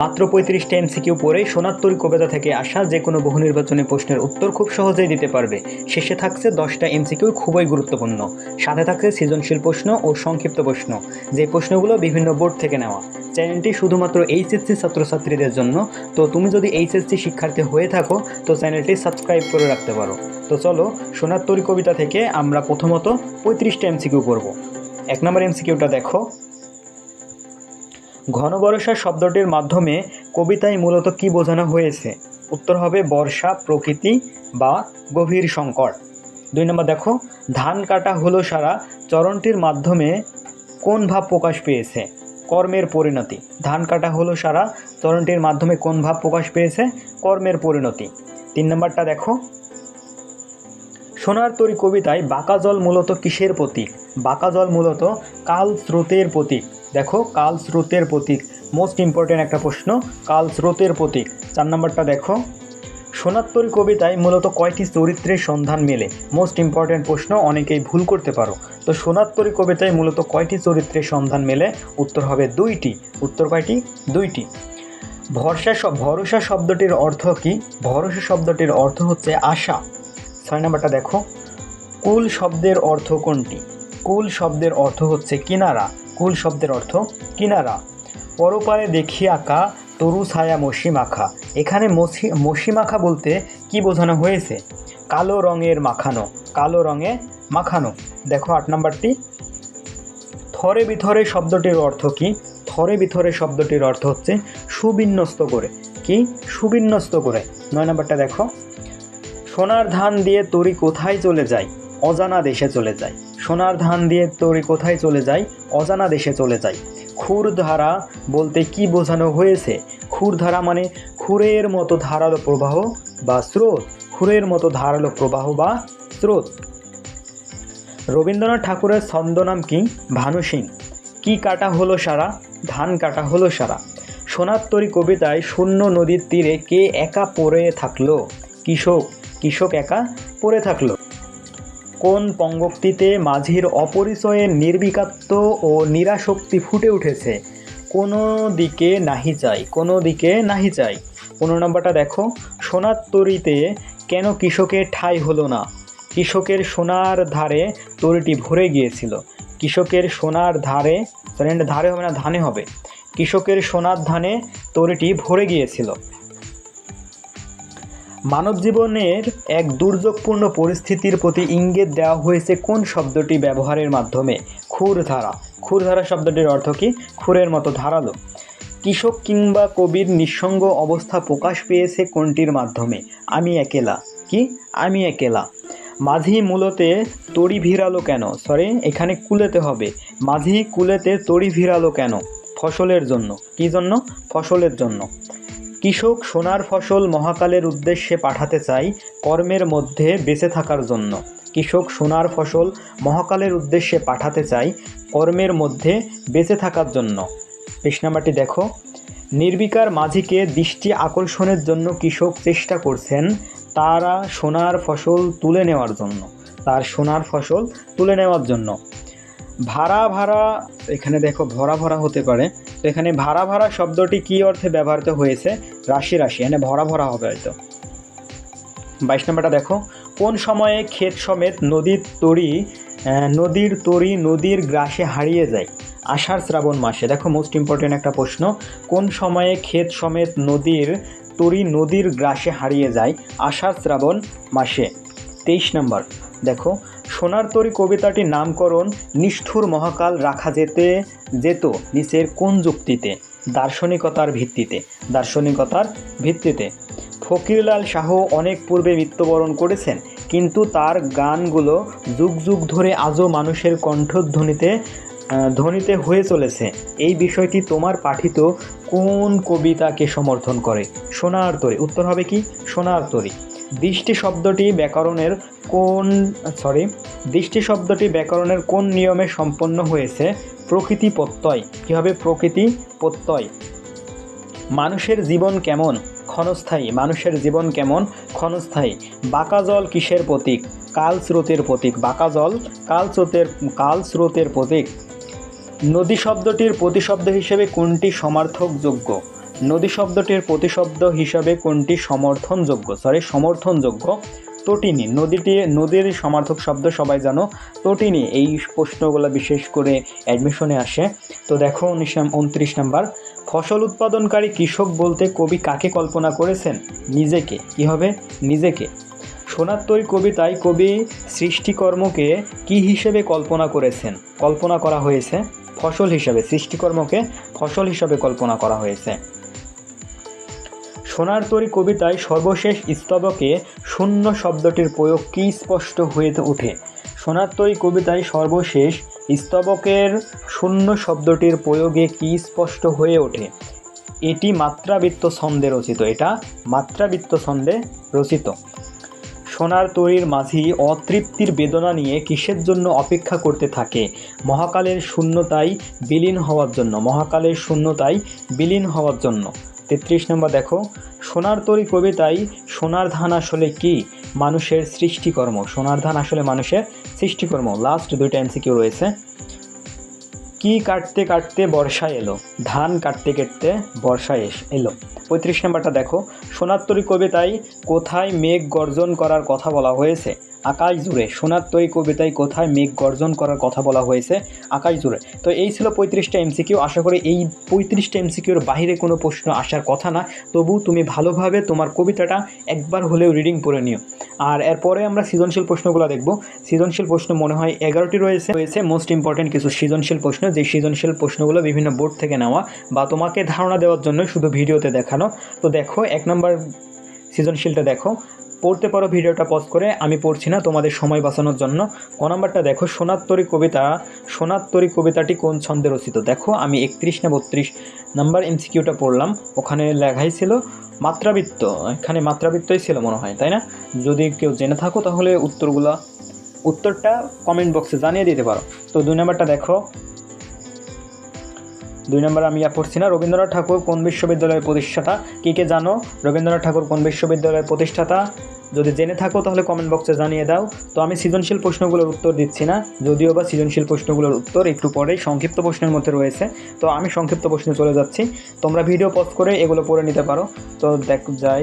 মাত্র পঁয়ত্রিশটা এমসিকিউ পড়ে সোনাত্তরি কবিতা থেকে আসা যে কোনো বহু নির্বাচনী প্রশ্নের উত্তর খুব সহজেই দিতে পারবে। শেষে থাকছে দশটা এমসিকিউ খুবই গুরুত্বপূর্ণ। সাথে থাকছে সৃজনশীল প্রশ্ন ও সংক্ষিপ্ত প্রশ্ন। যে প্রশ্নগুলো বিভিন্ন বোর্ড থেকে নেওয়া। চ্যানেলটি শুধুমাত্র এইচএসসি ছাত্রছাত্রীদের জন্য। তো তুমি যদি এইচএসসি শিক্ষার্থী হয়ে থাকো, তো চ্যানেলটি সাবস্ক্রাইব করে রাখতে পারো। তো চলো সোনাত্তরি কবিতা থেকে আমরা প্রথমত পঁয়ত্রিশটা এমসিকিউ করব এক নম্বর এমসিকিউটা দেখো। ঘনবর্ষা শব্দটির মাধ্যমে কবিতায় মূলত কি বোঝানো হয়েছে? উত্তর হবে বর্ষা, প্রকৃতি বা গভীর সংকট। দুই নম্বর দেখো, ধান কাটা হলো সারা চরণটির মাধ্যমে কোন ভাব প্রকাশ পেয়েছে? কর্মের পরিণতি। ধান কাটা হলো সারা চরণটির মাধ্যমে কোন ভাব প্রকাশ পেয়েছে? কর্মের পরিণতি। তিন নম্বরটা দেখো, সোনার তরী কবিতায় বাঁকা জল মূলত কিসের প্রতীক? বাঁকা জল মূলত কাল স্রোতের প্রতীক। দেখো, কাল স্রোতের প্রতীক। মোস্ট ইম্পর্টেন্ট একটা প্রশ্ন, কাল স্রোতের প্রতীক। চার নম্বরটা দেখো। সোনাত্তরী কবিতায় মূলত কয়টি চরিত্রের সন্ধান মেলে? মোস্ট ইম্পর্টেন্ট প্রশ্ন, অনেকেই ভুল করতে পারো। তো সোনাত্তরী কবিতায় মূলত কয়টি চরিত্রের সন্ধান মেলে? উত্তর হবে দুইটি। উত্তর কয়টি? দুইটি। ভরসা ভরসা শব্দটির অর্থ কি? ভরসা শব্দটির অর্থ হচ্ছে আশা। ছয় নম্বরটা দেখো। কুল শব্দের অর্থ কোনটি? কুল শব্দের অর্থ হচ্ছে কিনারা। কুল শব্দের অর্থ কিনারা। পরপারে দেখি আঁকা তরু ছায়া মসি মাখা এখানে মসি মসি বলতে কি বোঝানো হয়েছে? কালো রঙের মাখানো, কালো রঙে মাখানো। দেখো আট নম্বরটি। থরে বিথরে শব্দটির অর্থ কি? থরে বিথরে শব্দটির অর্থ হচ্ছে সুবিন্যস্ত করে। কি? সুবিন্যস্ত করে। নয় নম্বরটা দেখো। সোনার ধান দিয়ে তরি কোথায় চলে যায়? অজানা দেশে চলে যায়। সোনার ধান দিয়ে তরি কোথায় চলে যায়? অজানা দেশে চলে যায়। খুরধারা বলতে কি বোঝানো হয়েছে? খুরধারা মানে খুরের মতো ধারালো প্রবাহ বা স্রোত। খুরের মতো ধারালো প্রবাহ বা স্রোত। রবীন্দ্রনাথ ঠাকুরের ছন্দ নাম কি? ভানু সিং কি কাটা হলো সারা? ধান কাটা হলো সারা। সোনার সোনাত্তরী কবিতায় শূন্য নদীর তীরে কে একা পড়ে থাকল? কৃষক। কৃষক একা পড়ে থাকল। কোন পঙ্গক্তিতে মাঝির অপরিচয়ে নির্বিকাত্ব ও নিরাশক্তি ফুটে উঠেছে? কোনো দিকে নাহি চাই, কোনো দিকে নাহি চাই। পনেরো নম্বরটা দেখো। সোনাত্তরীতে কেন কৃষকের ঠাঁই হলো না? কৃষকের সোনার ধারে তরিটি ভরে গিয়েছিল। কৃষকের সোনার ধারে ধারে হবে না, ধানে হবে। কৃষকের সোনার ধানে তরিটি ভরে গিয়েছিল। মানব জীবনের এক দুর্যোগপূর্ণ পরিস্থিতির প্রতি ইঙ্গিত দেওয়া হয়েছে কোন শব্দটি ব্যবহারের মাধ্যমে? খুরধারা খুরধারা শব্দটির অর্থ কি? খুরের মতো ধারালো। কৃষক কিংবা কবির নিঃসঙ্গ অবস্থা প্রকাশ পেয়েছে কোনটির মাধ্যমে? আমি একেলা। কি? আমি একেলা। মাঝি মূলতে তড়ি ভিড়ালো কেন? সরি, এখানে কুলেতে হবে। মাঝি কুলেতে তড়ি ভিড়ালো কেন? ফসলের জন্য। কি জন্য? ফসলের জন্য। কৃষক সোনার ফসল মহাকালের উদ্দেশ্যে পাঠাতে চাই কর্মের মধ্যে বেঁচে থাকার জন্য। কৃষক সোনার ফসল মহাকালের উদ্দেশ্যে পাঠাতে চাই কর্মের মধ্যে বেঁচে থাকার জন্য। নাম্বারটি দেখো। নির্বিকার মাঝিকে দৃষ্টি আকর্ষণের জন্য কৃষক চেষ্টা করছেন তারা সোনার ফসল তুলে নেওয়ার জন্য। তার সোনার ফসল তুলে নেওয়ার জন্য। ভাড়া ভাড়া, এখানে দেখো ভরা ভরা হতে পারে। তো এখানে ভাড়া ভাড়া শব্দটি কি অর্থে ব্যবহৃত হয়েছে? রাশি রাশি, এখানে ভরা ভরা হবে হয়তো। বাইশ নম্বরটা দেখো, কোন সময়ে ক্ষেত সমেত নদীর তরি নদীর তরি নদীর গ্রাসে হারিয়ে যায়? আষাঢ় শ্রাবণ মাসে। দেখো মোস্ট ইম্পর্টেন্ট একটা প্রশ্ন, কোন সময়ে ক্ষেত সমেত নদীর তরি নদীর গ্রাসে হারিয়ে যায়? আষাঢ় শ্রাবণ মাসে। তেইশ নম্বর, দেখো সোনার তরী কবিতাটির নামকরণ নিষ্ঠুর মহাকাল রাখা যেতে, যেত নিচের কোন যুক্তিতে? দার্শনিকতার ভিত্তিতে। দার্শনিকতার ভিত্তিতে। ফকিরলাল শাহ অনেক পূর্বে মৃত্যুবরণ করেছেন, কিন্তু তার গানগুলো যুগ যুগ ধরে আজও মানুষের কণ্ঠধ্বনিতে ধ্বনিতে হয়ে চলেছে। এই বিষয়টি তোমার পাঠিত কোন কবিতাকে সমর্থন করে? সোনার তরী। উত্তর হবে কি? সোনার তরী। দৃষ্টি শব্দটি ব্যাকরণের কোন সরি দৃষ্টি শব্দটি ব্যাকরণের কোন নিয়মে সম্পন্ন হয়েছে? প্রকৃতি প্রত্যয়। কী হবে প্রকৃতি প্রত্যয়? মানুষের জীবন কেমন? ক্ষণস্থায়ী। মানুষের জীবন কেমন? ক্ষণস্থায়ী। বাঁকা জল কিসের প্রতীক? কাল স্রোতের প্রতীক। বাঁকা জল কাল স্রোতের কাল স্রোতের প্রতীক। নদী শব্দটির প্রতিশব্দ হিসেবে কোনটি সমার্থকযোগ্য? নদী শব্দটির প্রতিশব্দ হিসাবে কোনটি সমর্থনযোগ্য? সরি সমর্থনযোগ্য। তটিনী নদীটি, নদীর সমার্থক শব্দ সবাই জানো। তটিনী এই প্রশ্নগুলো বিশেষ করে অ্যাডমিশনে আসে। তো দেখো, উনিশ, উনত্রিশ নাম্বার। ফসল উৎপাদনকারী কৃষক বলতে কবি কাকে কল্পনা করেছেন? নিজেকে। কি হবে? নিজেকে। সোনাত্তরী কবিতায় কবি সৃষ্টিকর্মকে কি হিসেবে কল্পনা করেছেন? কল্পনা করা হয়েছে ফসল হিসাবে। সৃষ্টিকর্মকে ফসল হিসাবে কল্পনা করা হয়েছে। সোনার তরী কবিতায় সর্বশেষ স্তবকে শূন্য শব্দটির প্রয়োগ কি স্পষ্ট হয়ে ওঠে? সোনার তরী কবিতায় সর্বশেষ স্তবকের শূন্য শব্দটির প্রয়োগে কি স্পষ্ট হয়ে ওঠে? এটি মাত্রাবৃত্ত ছন্দে রচিত, এটা মাত্রাবৃত্ত ছন্দে রচিত। সোনার তরীর মাঝি অতৃপ্তির বেদনা নিয়ে কিসের জন্য অপেক্ষা করতে থাকে? মহাকালের শূন্যতায় বিলীন হওয়ার জন্য, মহাকালের শূন্যতায় বিলীন হওয়ার জন্য। তেত্রিশ নম্বর দেখো, সোনার তরী কবিতায় সোনার ধান আসলে কি? মানুষের সৃষ্টিকর্ম। সোনার ধান আসলে মানুষের সৃষ্টিকর্ম। লাস্ট দুইটা এমসিকিউ রয়েছে। কি কাটতে কাটতে বর্ষা এলো? ধান কাটতে কাটতে বর্ষা এলো। পঁয়ত্রিশ নম্বরটা দেখো, সোনার সোনাত্তরী কবিতায় কোথায় মেঘ গর্জন করার কথা বলা হয়েছে? আকাশ জুড়ে। সোনাত্তরী কবিতায় কোথায় মেঘ গর্জন করার কথা বলা হয়েছে? আকাশ জুড়ে। তো এই ছিল পঁয়ত্রিশটা এমসিকিউ। আশা করি এই পঁয়ত্রিশটা এমসিকিউর বাইরে কোনো প্রশ্ন আসার কথা না। তবু তুমি ভালোভাবে তোমার কবিতাটা একবার হলেও রিডিং করে নিও। আর এরপরে আমরা সৃজনশীল প্রশ্নগুলো দেখব। সৃজনশীল প্রশ্ন মনে হয় এগারোটি রয়েছে। রয়েছে মোস্ট ইম্পর্টেন্ট কিছু সৃজনশীল প্রশ্ন। যে সৃজনশীল প্রশ্নগুলো বিভিন্ন বোর্ড থেকে নেওয়া বা তোমাকে ধারণা দেওয়ার জন্য শুধু ভিডিওতে দেখানো। তো দেখো, এক নম্বর সৃজনশীলটা দেখো। পড়তে পারো, ভিডিওটা পজ করে। আমি পড়ছি না, তোমাদের সময় বাঁচানোর জন্য। ক নাম্বারটা দেখো, সোনাত্তরী কবিতা, সোনাত্তরী কবিতাটি কোন ছন্দে রচিত? দেখো, আমি একত্রিশ না বত্রিশ নাম্বার এমসিকিউটা পড়লাম, ওখানে লেখাই ছিল মাত্রাবৃত্ত। এখানে মাত্রাবৃত্তই ছিল মনে হয়, তাই না? যদি কেউ জেনে থাকো, তাহলে উত্তরগুলো, উত্তরটা কমেন্ট বক্সে জানিয়ে দিতে পারো। তো দুই নাম্বারটা দেখো দুই নম্বর আমি পড়ছি না, রবীন্দ্রনাথ ঠাকুর কোন বিশ্ববিদ্যালয়ের প্রতিষ্ঠাতা? কী কে জানো? রবীন্দ্রনাথ ঠাকুর কোন বিশ্ববিদ্যালয়ের প্রতিষ্ঠাতা? যদি জেনে থাকো তাহলে কমেন্ট বক্সে জানিয়ে দাও। তো আমি সৃজনশীল প্রশ্নগুলোর উত্তর দিচ্ছি না, যদিও বা সৃজনশীল প্রশ্নগুলোর উত্তর একটু পরেই সংক্ষিপ্ত প্রশ্নের মধ্যে রয়েছে। তো আমি সংক্ষিপ্ত প্রশ্নে চলে যাচ্ছি। তোমরা ভিডিও পজ করে এগুলো পড়ে নিতে পারো। তো দেখ, যাই।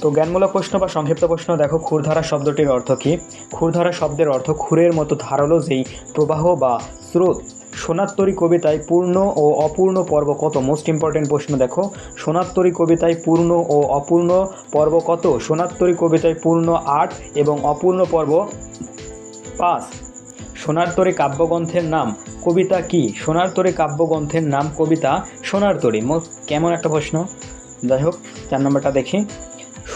তো জ্ঞানমূলক প্রশ্ন বা সংক্ষিপ্ত প্রশ্ন, দেখো ক্ষুরধারা শব্দটির অর্থ কী? ক্ষুরধারা শব্দের অর্থ ক্ষুরের মতো ধারালো যেই প্রবাহ বা স্রোত। সোনাত্তরী কবিতায় পূর্ণ ও অপূর্ণ পর্ব কত? মোস্ট ইম্পর্টেন্ট প্রশ্ন, দেখো। সোনাত্তরী কবিতায় পূর্ণ ও অপূর্ণ পর্ব কত? সোনাত্তরী কবিতায় পূর্ণ আট এবং অপূর্ণ পর্ব পাঁচ। সোনারতরী কাব্যগ্রন্থের নাম, কবিতা কি? সোনারতরী কাব্যগ্রন্থের নাম, কবিতা সোনারতরী। কেমন একটা প্রশ্ন? যাই হোক, চার নম্বরটা দেখি।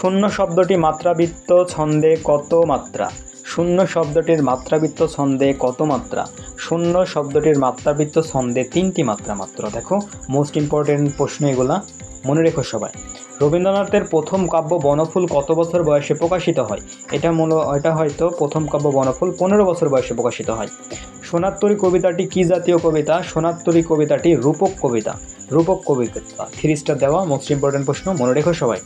শূন্য শব্দটি মাত্রাবৃত্ত ছন্দে কত মাত্রা? শূন্য শব্দটির মাত্রাবৃত্ত ছন্দে কত মাত্রা? শূন্য শব্দটির মাত্রাবৃত্ত ছন্দে তিনটি মাত্রা মাত্র। দেখো মোস্ট ইম্পর্টেন্ট প্রশ্ন এগুলা। মনে রেখো সবাই। রবীন্দ্রনাথের প্রথম কাব্য বনফুল কত বছর বয়সে প্রকাশিত হয়? এটা মূল, এটা হয়তো প্রথম কাব্য বনফুল পনেরো বছর বয়সে প্রকাশিত হয়। সোনাত্তরী কবিতাটি কি জাতীয় কবিতা? সোনাত্তরী কবিতাটি রূপক কবিতা। রূপক কবিতা। থ্রি স্টার দেওয়া মোস্ট ইম্পর্টেন্ট প্রশ্ন। মনে রেখো সবাই।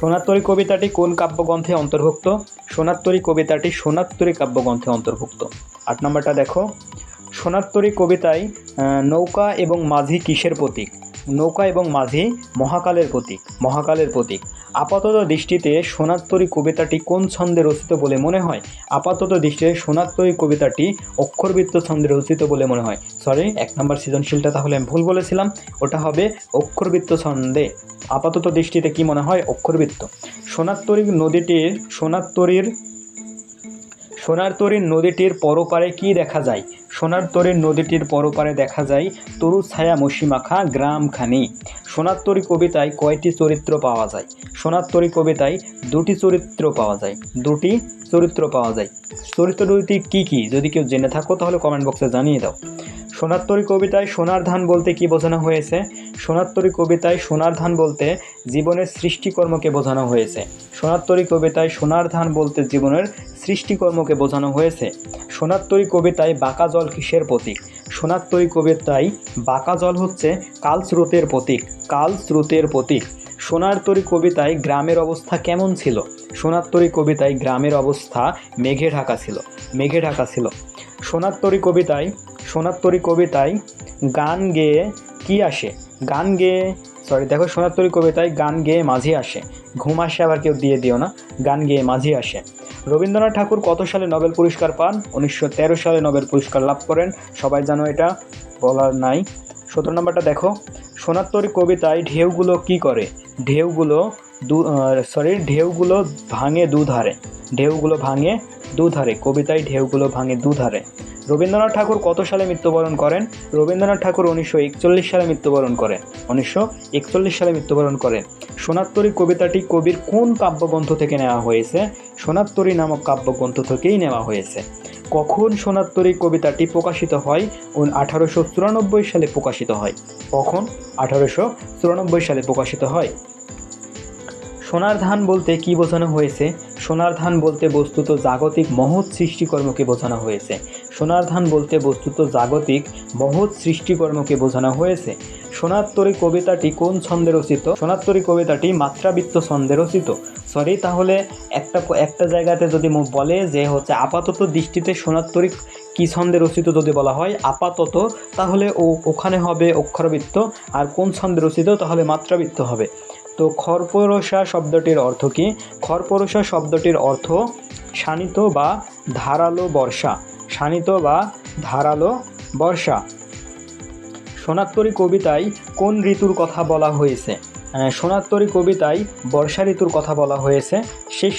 সোনাত্তরী কবিতাটি কোন কাব্যগ্রন্থে অন্তর্ভুক্ত? সোনাত্তরী কবিতাটি সোনাত্তরী কাব্যগ্রন্থে অন্তর্ভুক্ত। আট নম্বরটা দেখো। সোনাত্তরী কবিতায় নৌকা এবং মাঝি কিসের প্রতীক? নৌকা এবং মাঝি মহাকালের প্রতীক মহাকালের প্রতীক। আপাতত দৃষ্টিতে সোনাত্তরী কবিতাটি কোন ছন্দে রচিত বলে মনে হয়? আপাতত দৃষ্টিতে সোনাত্তরী কবিতাটি অক্ষরবৃত্ত ছন্দে রচিত বলে মনে হয়। সরি এক নম্বর সৃজনশীলটা তাহলে আমি ভুল বলেছিলাম। ওটা হবে অক্ষরবৃত্ত ছন্দে। আপাতত দৃষ্টিতে কি মনে হয়? অক্ষরবৃত্ত। সোনাত্তরী নদীটির, সোনাত্তরীর, সোনারতরীর নদীটির পরপারে কি দেখা যায়? সোনারতরীর নদীটির পরপারে দেখা যায় তরু ছায়া মসিমাখা গ্রামখানি। সোনারতরী কবিতায় কয়টি চরিত্র পাওয়া যায়? সোনাত্তরী কবিতায় দুটি চরিত্র পাওয়া যায়। দুটি চরিত্র পাওয়া যায়। চরিত্র দুটি কী কী? যদি কেউ জেনে থাকো, তাহলে কমেন্ট বক্সে জানিয়ে দাও। সোনারতরী কবিতায় সোনার ধান বলতে কি বোঝানো হয়েছে? সোনারতরী কবিতায় সোনার ধান বলতে জীবনের সৃষ্টিকর্মকে বোঝানো হয়েছে। সোনারতরী কবিতায় সোনার ধান বলতে জীবনের সৃষ্টিকর্মকে বোঝানো হয়েছে। সোনারতরী কবিতায় বাঁকা জল কিসের প্রতীক? সোনারতরী কবিতায় বাঁকা জল হচ্ছে কাল স্রোতের প্রতীক, কাল স্রোতের প্রতীক। সোনারতরী কবিতায় গ্রামের অবস্থা কেমন ছিল? সোনারতরী কবিতায় গ্রামের অবস্থা মেঘে ঢাকা ছিল, মেঘে ঢাকা ছিল। সোনাত্তরী কবিতায় সোনাত্তরী কবিতায় গান গেয়ে কি আসে? গান গেয়ে সরি দেখো সোনাত্তরী কবিতায় গান গেয়ে মাঝি আসে। ঘুম আসে আবার কেউ দিয়ে দিও না, গান গেয়ে মাঝি আসে। রবীন্দ্রনাথ ঠাকুর কত সালে নোবেল পুরস্কার পান? উনিশশো তেরো সালে নোবেল পুরস্কার লাভ করেন। সবাই জানো এটা? বলার নাই। সতেরো নম্বরটা দেখো। সোনাত্তরী কবিতায় ঢেউগুলো কি করে? ঢেউগুলো দু সরি ঢেউগুলো ভাঙে দুধারে। ঢেউগুলো ভাঙে দুধারে। কবিতায় ঢেউগুলো ভাঙে দুধারে। রবীন্দ্রনাথ ঠাকুর কত সালে মৃত্যুবরণ করেন? রবীন্দ্রনাথ ঠাকুর উনিশশো একচল্লিশ সালে মৃত্যুবরণ করেন। উনিশশো একচল্লিশ সালে মৃত্যুবরণ করেন। সোনাত্তরী কবিতাটি কবির কোন কাব্যগ্রন্থ থেকে নেওয়া হয়েছে? সোনাত্তরী নামক কাব্যগ্রন্থ থেকেই নেওয়া হয়েছে। কখন সোনাত্তরী কবিতাটি প্রকাশিত হয়? ও আঠারোশো চুরানব্বই সালে প্রকাশিত হয়? কখন আঠারোশো চুরানব্বই সালে প্রকাশিত হয়? সোনার ধান বলতে কি বোঝানো হয়েছে? সোনার ধান বলতে বস্তুত জাগতিক মহৎ সৃষ্টিকর্মকে বোঝানো হয়েছে। সোনার ধান বলতে বস্তুত জাগতিক মহৎ সৃষ্টিকর্মকে বোঝানো হয়েছে। সোনাত্তরী কবিতাটি কোন ছন্দে রচিত? সোনাত্তরী কবিতাটি মাত্রাবৃত্ত ছন্দে রচিত। সরি তাহলে একটা একটা জায়গাতে যদি বলে যে হচ্ছে আপাতত দৃষ্টিতে সোনাত্তরী কি ছন্দে রচিত যদি বলা হয়, আপাতত, তাহলে ও ওখানে হবে অক্ষরবৃত্ত। আর কোন ছন্দে রচিত? তাহলে মাত্রাবৃত্ত হবে। তো খরপরসা শব্দটির অর্থ কি? খরপরসা শব্দটির অর্থ শানিত বা ধারালো বর্ষা। শানিত বা ধারালো বর্ষা। সোনাত্তরী কবিতায় কোন ঋতুর কথা বলা হয়েছে? সোনাত্তরী কবিতায় বর্ষা ঋতুর কথা বলা হয়েছে। শেষ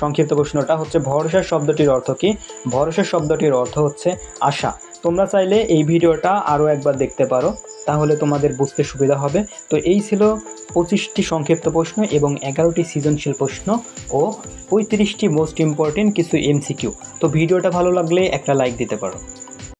সংক্ষিপ্ত প্রশ্নটা হচ্ছে, ভরসা শব্দটির অর্থ কী? ভরসা শব্দটির অর্থ হচ্ছে আশা। তোমরা চাইলে এই ভিডিওটা আরও একবার দেখতে পারো। তাহলে তোমাদের বুঝতে সুবিধা হবে। তো এই ছিল পঁচিশটি সংক্ষিপ্ত প্রশ্ন এবং এগারোটি সৃজনশীল প্রশ্ন ও পঁয়ত্রিশটি মোস্ট ইম্পর্টেন্ট কিছু এমসিকিউ তো ভিডিওটা ভালো লাগলে একটা লাইক দিতে পারো।